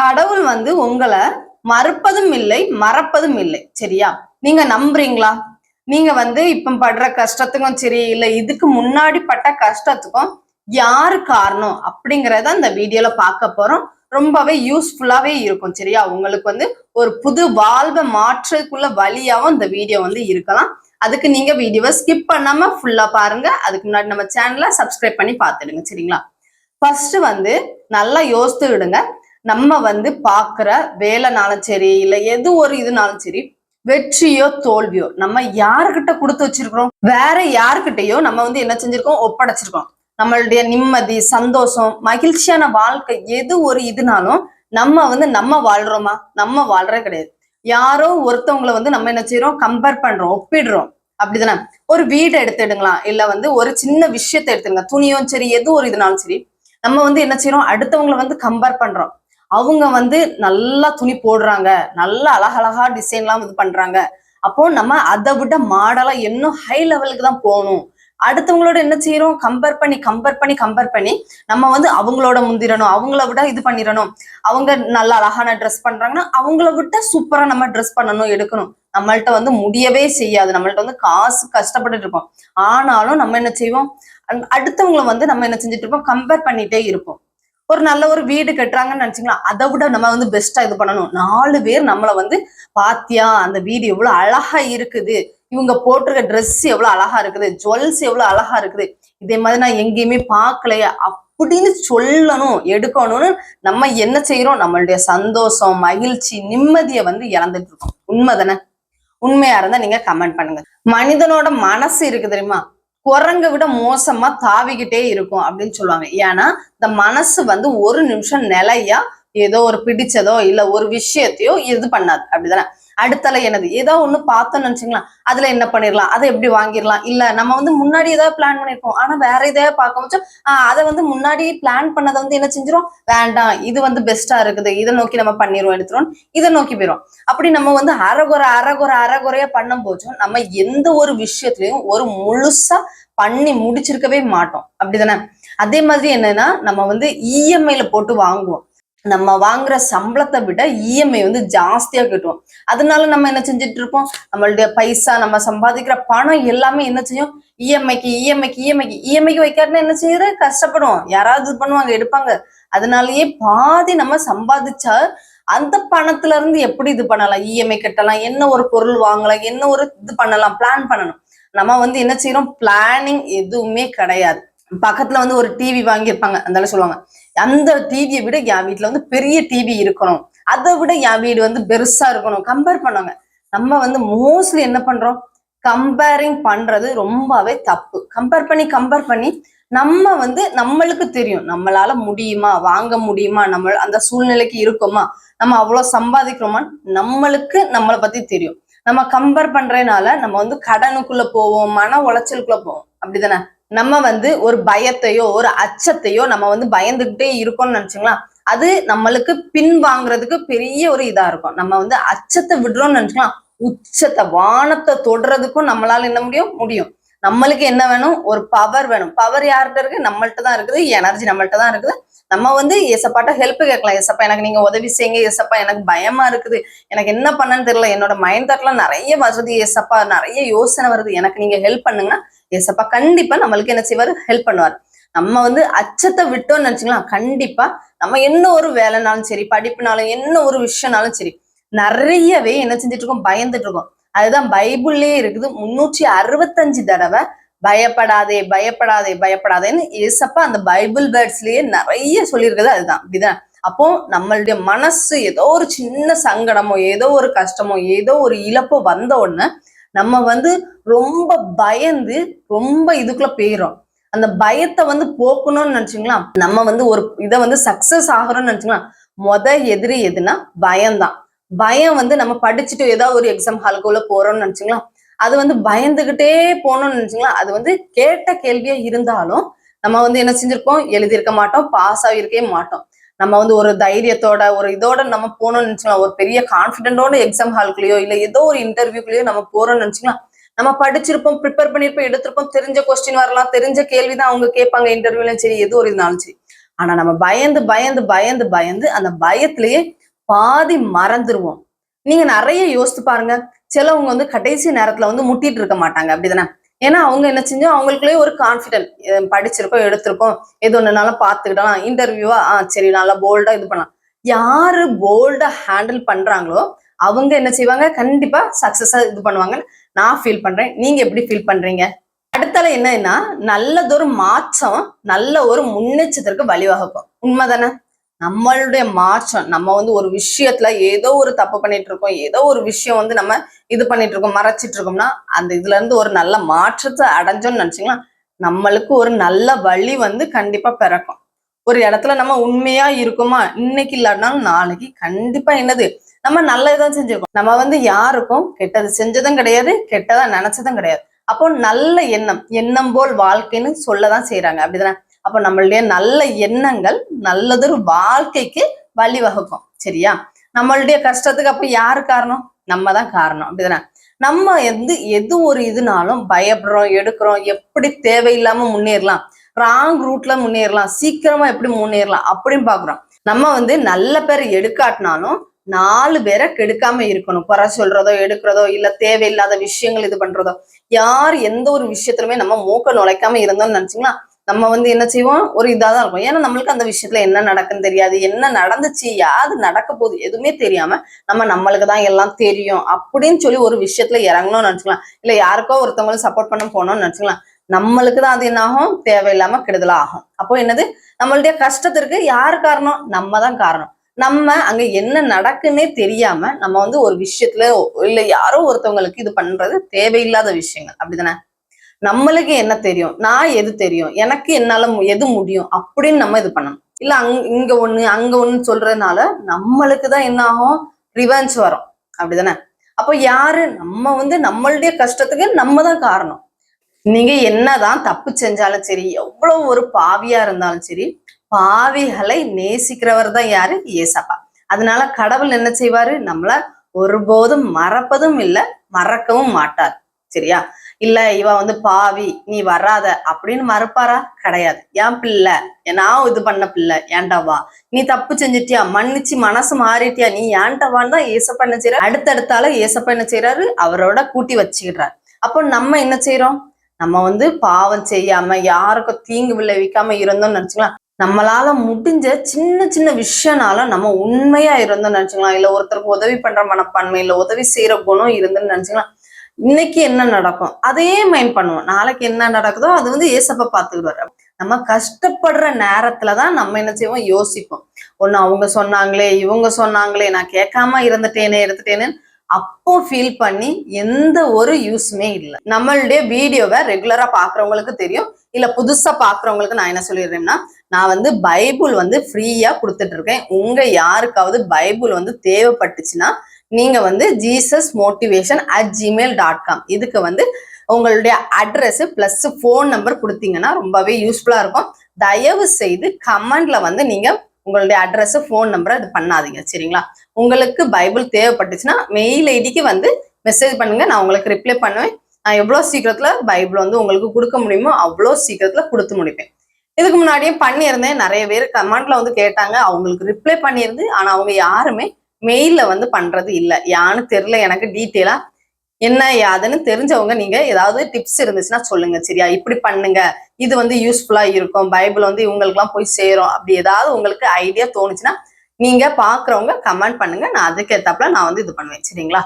கடவுள் வந்து உங்களை மறுப்பதும் இல்லை மறப்பதும் இல்லை. சரியா? நீங்க நம்புறீங்களா? நீங்க வந்து இப்ப படுற கஷ்டத்துக்கும் சரி இல்ல இதுக்கு முன்னாடி பட்ட கஷ்டத்துக்கும் யாரு காரணம் அப்படிங்கறத அந்த வீடியோல பார்க்க போறோம். ரொம்பவே யூஸ்ஃபுல்லாவே இருக்கும் சரியா? உங்களுக்கு வந்து ஒரு புது வாழ்வை மாற்றக்குள்ள வழியாவும் இந்த வீடியோ வந்து இருக்கலாம். அதுக்கு நீங்க வீடியோவை ஸ்கிப் பண்ணாம ஃபுல்லா பாருங்க. அதுக்கு முன்னாடி நம்ம சேனலை சப்ஸ்கிரைப் பண்ணி பார்த்துடுங்க சரிங்களா? ஃபர்ஸ்ட் வந்து நல்லா யோசித்து விடுங்க. நம்ம வந்து பார்க்குற வேலைனாலும் சரி இல்ல எது ஒரு இதுனாலும் சரி வெற்றியோ தோல்வியோ நம்ம யாருக்கிட்ட கொடுத்து வச்சிருக்கிறோம்? வேற யாருக்கிட்டையோ நம்ம வந்து என்ன செஞ்சிருக்கோம்? ஒப்படைச்சிருக்கோம். நம்மளுடைய நிம்மதி சந்தோஷம் மகிழ்ச்சியான வாழ்க்கை எது ஒரு இதுனாலும் நம்ம வந்து நம்ம வாழ்றோமா? நம்ம வாழ்றே கிடையாது. யாரோ ஒருத்தவங்களை வந்து நம்ம என்ன செய்யறோம் கம்பேர் பண்றோம் ஒப்பிடுறோம். அப்படிதானே? ஒரு வீடை எடுத்துடுங்களா இல்ல வந்து ஒரு சின்ன விஷயத்தை எடுத்துடுங்க. துணியும் சரி எது ஒரு இதுனாலும் சரி நம்ம வந்து என்ன செய்யறோம் அடுத்தவங்களை வந்து கம்பேர் பண்றோம். அவங்க வந்து நல்லா துணி போடுறாங்க. நல்லா அழகழகா டிசைன்லாம் இது பண்றாங்க. அப்போ நம்ம அதை விட மாடலா இன்னும் ஹை லெவலுக்கு தான் போகணும். அடுத்தவங்களோட என்ன செய்யறோம் கம்பேர் பண்ணி கம்பேர் பண்ணி கம்பேர் பண்ணி நம்ம வந்து அவங்களோட முந்திரணும். அவங்கள விட இது பண்ணிடணும். அவங்க நல்லா அழகான ட்ரெஸ் பண்றாங்கன்னா அவங்கள விட்ட சூப்பரா நம்ம ட்ரெஸ் பண்ணணும் எடுக்கணும். நம்மள்ட்ட வந்து முடியவே செய்யாது. நம்மள்ட்ட வந்து காசு கஷ்டப்பட்டுட்டு இருப்போம். ஆனாலும் நம்ம என்ன செய்வோம்? அடுத்தவங்களை வந்து நம்ம என்ன செஞ்சுட்டு இருப்போம்? கம்பேர் பண்ணிட்டே இருப்போம். ஒரு நல்ல ஒரு வீடு கட்டுறாங்கன்னு நினைச்சீங்களா? அதை விட நம்ம வந்து பெஸ்டா இது பண்ணணும். நாலு பேர் நம்மளை வந்து பாத்தியா அந்த வீடு எவ்வளவு அழகா இருக்குது. இவங்க போட்டிருக்க ட்ரெஸ் எவ்வளவு அழகா இருக்குது. ஜுவல்ஸ் எவ்வளவு அழகா இருக்குது. இதே மாதிரி நான் எங்கேயுமே பார்க்கலையே. அப்படின்னு சொல்லணும் எடுக்கணும்னு நம்ம என்ன செய்யறோம்? நம்மளுடைய சந்தோஷம் மகிழ்ச்சி நிம்மதியை வந்து இழந்துட்டு இருக்கோம். உண்மை தானே உண்மையா இருந்தா நீங்க கமெண்ட் பண்ணுங்க. மனிதனோட மனசு இருக்கு தெரியுமா? குரங்க விட மோசமா தாவிக்கிட்டே இருக்கும் அப்படின்னு சொல்லுவாங்க. ஏன்னா இந்த மனசு வந்து ஒரு நிமிஷம் நிலையா ஏதோ ஒரு பிடிச்சதோ இல்ல ஒரு விஷயத்தையோ இது பண்ணாது. அப்படிதானே? அடுத்தல என்னது ஏதோ ஒன்று பார்த்தோம்னு நினைச்சுங்களா அதுல என்ன பண்ணிடலாம் அதை எப்படி வாங்கிடலாம் இல்ல நம்ம வந்து முன்னாடி ஏதாவது பிளான் பண்ணிருப்போம். ஆனா வேற எதாவது பார்க்க வச்சோம் அதை வந்து முன்னாடி பிளான் பண்ணதை வந்து என்ன செஞ்சிரும்? வேண்டாம். இது வந்து பெஸ்டா இருக்குது. இதை நோக்கி நம்ம பண்ணிடுவோம் எடுத்துரும் இதை நோக்கி போயிடும் அப்படி நம்ம வந்து அறகுறை அறகுறை அறகுறையா பண்ணும் போச்சும் நம்ம எந்த ஒரு விஷயத்துலையும் ஒரு முழுசா பண்ணி முடிச்சிருக்கவே மாட்டோம். அப்படிதானே? அதே மாதிரி என்னன்னா நம்ம வந்து இஎம்ஐல போட்டு வாங்குவோம். நம்ம வாங்குற சம்பளத்தை விட இஎம்ஐ வந்து ஜாஸ்தியா கட்டுவோம். அதனால நம்ம என்ன செஞ்சுட்டு இருப்போம் நம்மளுடைய பைசா நம்ம சம்பாதிக்கிற பணம் எல்லாமே என்ன செய்யும்? இஎம்ஐக்கு இஎம்ஐக்கு இஎம்ஐக்கு இஎம்ஐக்கு வைக்காருன்னா என்ன செய்யறது கஷ்டப்படுவோம். யாராவது இது பண்ணுவாங்க எடுப்பாங்க. அதனாலயே பாதி நம்ம சம்பாதிச்சா அந்த பணத்துல இருந்து எப்படி இது பண்ணலாம்? இஎம்ஐ கட்டலாம். என்ன ஒரு பொருள் வாங்கலாம்? என்ன ஒரு இது பண்ணலாம்? பிளான் பண்ணணும். நம்ம வந்து என்ன செய்யறோம் பிளானிங் எதுவுமே கிடையாது. பக்கத்துல வந்து ஒரு டிவி வாங்கியிருப்பாங்க. அதனால சொல்லுவாங்க. அந்த டிவியை விட என் வீட்டுல வந்து பெரிய டிவி இருக்கணும். அதை விட என் வீடு வந்து பெருசா இருக்கணும். கம்பேர் பண்ணுவாங்க நம்ம வந்து மோஸ்ட்லி என்ன பண்றோம்? கம்பேரிங் பண்றது ரொம்பவே தப்பு. கம்பேர் பண்ணி கம்பேர் பண்ணி நம்ம வந்து நம்மளுக்கு தெரியும். நம்மளால முடியுமா? வாங்க முடியுமா? நம்ம அந்த சூழ்நிலைக்கு இருக்கோமா? நம்ம அவ்வளவு சம்பாதிக்கிறோமா நம்மளுக்கு நம்மளை பத்தி தெரியும். நம்ம கம்பேர் பண்றதுனால நம்ம வந்து கடனுக்குள்ள போவோம் மன உளைச்சலுக்குள்ள போவோம். அப்படிதானே? நம்ம வந்து ஒரு பயத்தையோ ஒரு அச்சத்தையோ நம்ம வந்து பயந்துகிட்டே இருக்கோம்னு நினைச்சுங்களா? அது நம்மளுக்கு பின் வாங்குறதுக்கு பெரிய ஒரு இதா இருக்கும். நம்ம வந்து அச்சத்தை விடுறோம்னு நினைச்சுக்கலாம் உச்சத்தை வானத்தை தொடுறதுக்கும் நம்மளால என்ன முடியும்? முடியும். நம்மளுக்கு என்ன வேணும்? ஒரு பவர் வேணும். பவர் யார்கிட்ட இருக்கு? நம்மள்ட்ட தான் இருக்குது. எனர்ஜி நம்மள்ட்ட தான் இருக்குது. நம்ம வந்து எசப்பாட்ட ஹெல்ப் கேட்கலாம். எசப்பா எனக்கு நீங்க உதவி செய்யுங்க. எசப்பா எனக்கு பயமா இருக்குது. எனக்கு என்ன பண்ணன்னு தெரியல. என்னோட மைண்ட் தாட்லாம் நிறைய வருது எசப்பா நிறைய யோசனை வருது. எனக்கு நீங்க ஹெல்ப் பண்ணுங்கன்னா எசப்பா கண்டிப்பா நம்மளுக்கு என்ன செய்வாரு? ஹெல்ப் பண்ணுவார். நம்ம வந்து அச்சத்தை விட்டோம்னு நினைச்சுக்கலாம் கண்டிப்பா. நம்ம என்ன ஒரு வேலைனாலும் சரி படிப்புனாலும் என்ன ஒரு விஷயம்னாலும் சரி நிறையவே என்ன செஞ்சுட்டு இருக்கோம்? பயந்துட்டு இருக்கோம். அதுதான் பைபிள்லயே இருக்குது. முன்னூற்றி அறுபத்தஞ்சு தடவை பயப்படாதே பயப்படாதே பயப்படாதேன்னு ஏசப்பா அந்த பைபிள் வேர்ட்ஸ்லயே நிறைய சொல்லியிருக்கிறது அதுதான். இப்படிதான் அப்போ நம்மளுடைய மனசு ஏதோ ஒரு சின்ன சங்கடமோ ஏதோ ஒரு கஷ்டமோ ஏதோ ஒரு இழப்போ வந்த உடனே நம்ம வந்து ரொம்ப பயந்து ரொம்ப இதுக்குள்ள போயிடும் அந்த பயத்தை வந்து போக்கணும்னு நினைச்சுங்களா? நம்ம வந்து ஒரு இதை வந்து சக்சஸ் ஆகிறோம்னு நினைச்சுங்களா? மொத எதிரி எதுனா பயம்தான். பயம் வந்து நம்ம படிச்சுட்டு ஏதாவது ஒரு எக்ஸாம் ஹாலுக்குள்ள போறோம்னு நினைச்சுங்களா? அது வந்து பயந்துகிட்டே போகணும்னு நினைச்சுங்களா? அது வந்து கேட்ட கேள்வியா இருந்தாலும் நம்ம வந்து என்ன செஞ்சிருப்போம்? எழுதியிருக்க மாட்டோம் பாஸ் ஆகியிருக்கவே மாட்டோம். நம்ம வந்து ஒரு தைரியத்தோட ஒரு இதோட நம்ம போகணும்னு நினைச்சுக்கலாம் ஒரு பெரிய கான்பிடென்டோட எக்ஸாம் ஹால்குள்ளேயோ இல்லை ஏதோ ஒரு இன்டர்வியூக்குள்ளேயோ நம்ம போறோம்னு நினைச்சுக்கலாம் நம்ம படிச்சிருப்போம் ப்ரிப்பேர் பண்ணிருப்போம் எடுத்திருப்போம் தெரிஞ்ச கொஸ்டின் வரலாம் தெரிஞ்ச கேள்விதான் அவங்க கேட்பாங்க இன்டர்வியூலையும் சரி எது ஒரு இருந்தாலும் சரி. ஆனா நம்ம பயந்து பயந்து பயந்து பயந்து அந்த பயத்திலேயே பாதி மறந்துருவோம். நீங்க நிறைய யோசித்து பாருங்க. சிலவங்க வந்து கடைசி நேரத்துல வந்து முட்டிட்டு இருக்க மாட்டாங்க அப்படிதானே? ஏன்னா அவங்க என்ன செஞ்சோம் அவங்களுக்குள்ளே ஒரு கான்ஃபிடென்ட் படிச்சிருக்கோம் எடுத்திருக்கோம் எது ஒன்றுனாலும் பார்த்துக்கிட்டலாம் இன்டர்வியூவா ஆ சரி நல்லா போல்டா இது பண்ணலாம். யாரு போல்டா ஹேண்டில் பண்றாங்களோ அவங்க என்ன செய்வாங்க? கண்டிப்பா சக்சஸா இது பண்ணுவாங்கன்னு நான் ஃபீல் பண்றேன். நீங்க எப்படி ஃபீல் பண்றீங்க? அடுத்தால என்னன்னா நல்லதொரு மாற்றம் நல்ல ஒரு முன்னேற்றத்திற்கு வழிவகுக்கும். உண்மைதானே? நம்மளுடைய மாற்றம் நம்ம வந்து ஒரு விஷயத்துல ஏதோ ஒரு தப்பு பண்ணிட்டு இருக்கோம் ஏதோ ஒரு விஷயம் வந்து நம்ம இது பண்ணிட்டு இருக்கோம் மறைச்சிட்டு இருக்கோம்னா அந்த இதுல இருந்து ஒரு நல்ல மாற்றத்தை அடைஞ்சோம்னு நினைச்சிங்களா? நம்மளுக்கு ஒரு நல்ல வழி வந்து கண்டிப்பா பிறக்கும். ஒரு இடத்துல நம்ம உண்மையா இருக்குமா? இன்னைக்கு இல்லாட்டினாலும் நாளைக்கு கண்டிப்பா என்னது? நம்ம நல்லதுதான் செஞ்சிருக்கோம். நம்ம வந்து யாருக்கும் கெட்டது செஞ்சதும் கிடையாது கெட்டதா நினைச்சதும் கிடையாது. அப்போ நல்ல எண்ணம் எண்ணம் போல் வாழ்க்கைன்னு சொல்லதான் செய்யறாங்க அப்படிதானே? அப்போ நம்மளுடைய நல்ல எண்ணங்கள் நல்லதொரு வாழ்க்கைக்கு வழிவகுக்கும். சரியா? நம்மளுடைய கஷ்டத்துக்கு அப்ப யாரு காரணம்? நம்ம தான் காரணம். அப்படிதானே? நம்ம வந்து எது ஒரு இதுனாலும் பயப்படுறோம் எடுக்கிறோம் எப்படி தேவையில்லாம முன்னேறலாம் ராங் ரூட்ல முன்னேறலாம் சீக்கிரமா எப்படி முன்னேறலாம் அப்படின்னு பாக்குறோம். நம்ம வந்து நல்ல பேர் எடுக்காட்டினாலும் நாலு பேரை கெடுக்காம இருக்கணும். குறை சொல்றதோ எடுக்கிறதோ இல்ல தேவையில்லாத விஷயங்கள் இது பண்றதோ. யார் எந்த ஒரு விஷயத்திலுமே நம்ம மூக்க நுழைக்காம இருந்தோம்னு நினைச்சீங்களா? நம்ம வந்து என்ன செய்வோம்? ஒரு இதாக தான் இருக்கும். ஏன்னா நம்மளுக்கு அந்த விஷயத்துல என்ன நடக்குன்னு தெரியாது. என்ன நடந்துச்சு யாது நடக்க போகுது எதுவுமே தெரியாம நம்ம நம்மளுக்கு தான் எல்லாம் தெரியும் அப்படின்னு சொல்லி ஒரு விஷயத்துல இறங்கணும்னு நினச்சிக்கலாம். இல்ல யாருக்கோ ஒருத்தவங்களுக்கு சப்போர்ட் பண்ண போனோம்னு நினச்சிக்கலாம். நம்மளுக்கு தான் அது என்ன ஆகும்? தேவையில்லாம கெடுதலா ஆகும். அப்போ என்னது? நம்மளுடைய கஷ்டத்திற்கு யார் காரணம்? நம்ம தான் காரணம். நம்ம அங்க என்ன நடக்குன்னே தெரியாம நம்ம வந்து ஒரு விஷயத்துல இல்ல யாரோ ஒருத்தவங்களுக்கு இது பண்றது தேவையில்லாத விஷயங்கள். அப்படிதானே? நம்மளுக்கு என்ன தெரியும்? நான் எது தெரியும்? எனக்கு என்னால எது முடியும்? அப்படின்னு நம்ம இது பண்ணணும். இல்ல அங் இங்க ஒண்ணு அங்க ஒண்ணு சொல்றதுனால நம்மளுக்கு தான் என்ன ஆகும்? ரிவெஞ்ச் வரும். அப்படிதானே? அப்போ யாரு? நம்ம வந்து நம்மளுடைய கஷ்டத்துக்கு நம்ம தான் காரணம். நீங்க என்னதான் தப்பு செஞ்சாலும் சரி எவ்வளவு ஒரு பாவியா இருந்தாலும் சரி பாவிகளை நேசிக்கிறவர் தான் யாரு? ஏசப்பா. அதனால கடவுள் என்ன செய்வாரு? நம்மள ஒருபோதும் மறப்பதும் இல்லை மறக்கவும் மாட்டார். சரியா? இல்ல இவ வந்து பாவி நீ வராத அப்படின்னு மறுப்பாரா? கிடையாது. என் பிள்ளை? நான் இது பண்ண பிள்ளை. ஏன்டா வா? நீ தப்பு செஞ்சிட்டியா? மன்னிச்சு மனசு மாறிட்டியா? நீ ஏன்டா வான்னு தான் ஏசப்பா என்ன செய்யற அடுத்தடுத்தால ஏசப்பா என்ன செய்யறாரு அவரோட கூட்டி வச்சுக்கிடுறாரு அப்போ நம்ம என்ன செய்யறோம் நம்ம வந்து பாவம் செய்யாம யாருக்கும் தீங்கு விளைவிக்காம இருந்தோம்னு நினைச்சுக்கலாம். நம்மளால முடிஞ்ச சின்ன சின்ன விஷயனால நம்ம உண்மையா இருந்தோம்னு நினைச்சுக்கலாம். இல்ல ஒருத்தருக்கு உதவி பண்ற மனப்பான்மை இல்ல உதவி செய்யற குணம் இருந்துன்னு நினைச்சுக்கலாம். இன்னைக்கு என்ன நடக்கும்? அதையே மைண்ட் பண்ணுவோம். நாளைக்கு என்ன நடக்குதோ அது வந்து ஏசப்ப பார்த்துக்கிடுவாரு நம்ம கஷ்டப்படுற நேரத்துலதான் நம்ம என்ன செய்வோம்? யோசிப்போம். ஒன்று அவங்க சொன்னாங்களே இவங்க சொன்னாங்களே நான் கேட்காம இருந்துட்டேனே இருந்துட்டேனே அப்போ ஃபீல் பண்ணி எந்த ஒரு யூஸுமே இல்லை. நம்மளுடைய வீடியோவை ரெகுலரா பாக்குறவங்களுக்கு தெரியும். இல்ல புதுசா பாக்குறவங்களுக்கு நான் என்ன சொல்லிடுறேன்னா நான் வந்து பைபிள் வந்து ஃப்ரீயா கொடுத்துட்டு இருக்கேன். உங்க யாருக்காவது பைபிள் வந்து தேவைப்பட்டுச்சுன்னா நீங்க வந்து Jesus motivation at Gmail dot com இதுக்கு வந்து உங்களுடைய அட்ரஸ் பிளஸ் ஃபோன் நம்பர் கொடுத்தீங்கன்னா ரொம்பவே யூஸ்ஃபுல்லா இருக்கும். தயவு செய்து கமெண்ட்ல வந்து நீங்க உங்களுடைய அட்ரஸ் ஃபோன் நம்பரை இது பண்ணாதீங்க சரிங்களா? உங்களுக்கு பைபிள் தேவைப்பட்டுச்சுன்னா மெயில் ஐடிக்கு வந்து மெசேஜ் பண்ணுங்க நான் உங்களுக்கு ரிப்ளை பண்ணுவேன். நான் எவ்வளோ சீக்கிரத்துல பைபிள் வந்து உங்களுக்கு கொடுக்க முடியுமோ அவ்வளோ சீக்கிரத்துல கொடுத்து முடிப்பேன். இதுக்கு முன்னாடியே பண்ணியிருந்தேன். நிறைய பேர் கமெண்ட்ல வந்து கேட்டாங்க. அவங்களுக்கு ரிப்ளை பண்ணியிருந்து ஆனா அவங்க யாருமே மெயில்ல வந்து பண்றது இல்லை. யான்னு தெரியல எனக்கு டீட்டெயிலா என்ன யாதுன்னு தெரிஞ்சவங்க நீங்க ஏதாவது டிப்ஸ் இருந்துச்சுன்னா சொல்லுங்க சரியா? இப்படி பண்ணுங்க. இது வந்து யூஸ்ஃபுல்லா இருக்கும். பைபிள் வந்து இவங்களுக்குலாம் போய் சேரும். அப்படி ஏதாவது உங்களுக்கு ஐடியா தோணுச்சுன்னா நீங்க பாக்குறவங்க கமெண்ட் பண்ணுங்க. நான் அதுக்கேத்தாப்புல நான் வந்து இது பண்ணுவேன். சரிங்களா?